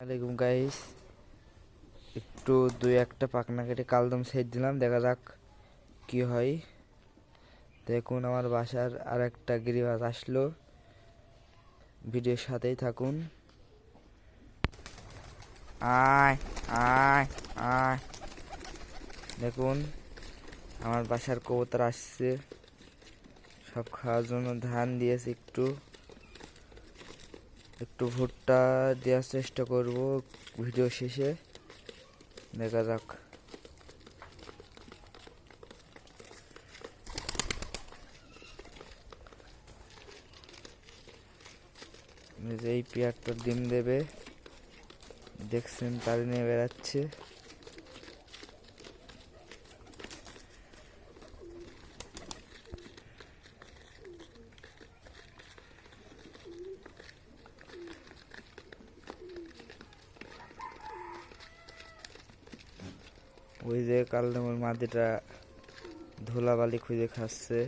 আলাইকুম গাইস একটু দুই একটা পাকনা কেটে কালদম সেট দিলাম, দেখা যাক কি হয়। দেখুন, আমার বাসার আর একটা গিরিবাজ আসলো। ভিডিওর সাথেই থাকুন। আয় আয় আয়। দেখুন, আমার বাসার কবুতর আসছে। সব খাওয়ার জন্য ধান দিয়েছে একটু। একটু ভুট্টা দেওয়ার চেষ্টা করব ভিডিও শেষে। দেখা যাক। এই পেয়ারটা ডিম দেবে। দেখছেন তার নিয়ে বেড়াচ্ছে। ওই যে কালদমের মাদিটা ধুলাবালি খুঁজে খাচ্ছে।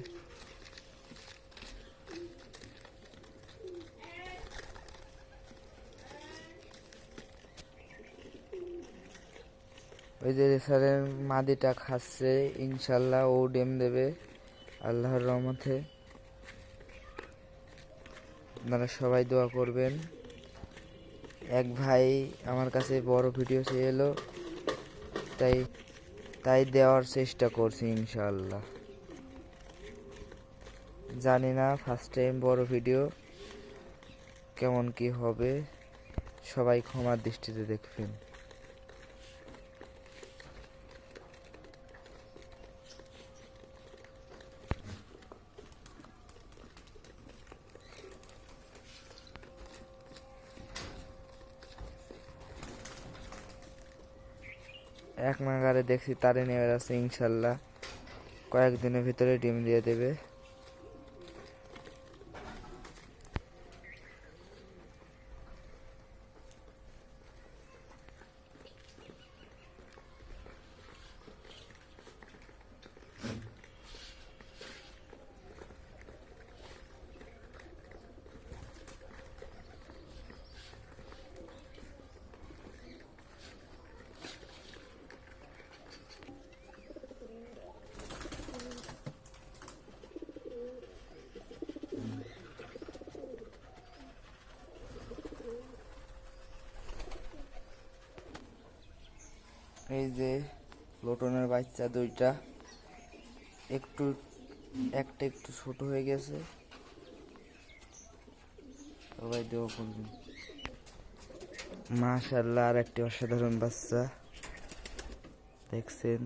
ওই যে রেসারের মাদিটা খাচ্ছে, ইনশাল্লাহ ও ডেম দেবে আল্লাহর রহমতে। আপনারা সবাই দোয়া করবেন। এক ভাই আমার কাছে বড় ভিডিও চেয়ে এলো, তাই তাই দেওয়ার চেষ্টা করছি ইনশাল্লাহ জানি না ফার্স্ট টাইম বড় ভিডিও কেমন কি হবে, সবাই ক্ষমার দৃষ্টিতে দেখবেন। এক নাগারে দেখছি তারে নিয়ে বেড়াচ্ছে ইনশাল্লাহ। কয়েকদিনের ভিতরে ডিম দিয়ে দেবে। এই যে লোটনের বাচ্চা দুইটা। একটু, একটা একটু ছোট হয়ে গেছে। সবাই দেওয়া করবেন। মাশাল্লাহ আর একটি অসাধারণ বাচ্চা। দেখছেন?